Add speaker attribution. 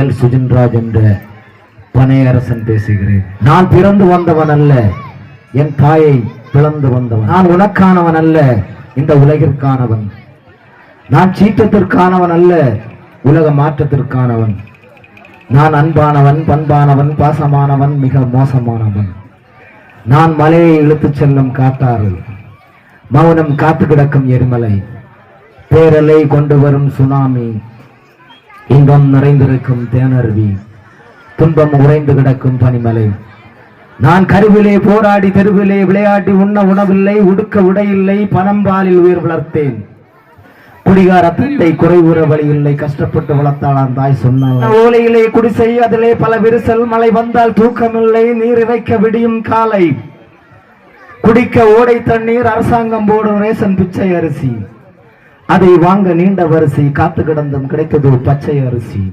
Speaker 1: L சுஜின்ராஜ் என்ற பனையரசன் பேசுகிறேன். நான் பிறந்து வந்தவன் அல்ல என் தாயை பிளந்து வந்தவன். நான் உனக்கானவன் அல்ல இந்த உலகிற்கானவன். நான் சீற்றத்திற்கானவன் அல்ல உலக மாற்றத்திற்கானவன். நான் அன்பானவன் பண்பானவன் பாசமானவன் மிக மோசமானவன். நான் மலையை இழுத்துச் செல்லும் காட்டாறு மௌனம் காத்து கிடக்கும் எரிமலை. பேரலை கொண்டு வரும் சுனாமி. இன்பம் நிறைந்திருக்கும் தேனருவி துன்பம் உறைந்து கிடக்கும் பனிமலை. நான் கருவிலே போராடி தெருவிலே விளையாடி உண்ண உணவில்லை உடுக்க உடையில்லை பனம்பாலில் உயிர் வளர்த்தேன். குடிகார தந்தை குறைவுற வழி இல்லை கஷ்டப்பட்டு வளர்த்தாளாம் தாய் சொன்னாள். ஓலையிலே குடிசை அதிலே பல விரிசல் மழை வந்தால் தூக்கமில்லை நீர் இறைக்க விடியும் காலை. குடிக்க ஓடை தண்ணீர் அரசாங்கம் போடும் ரேசன் பிச்சை அரிசி. அதை வாங்க நீண்ட வரிசை காத்து கிடந்தும் கிடைத்தது பச்சை அரிசி.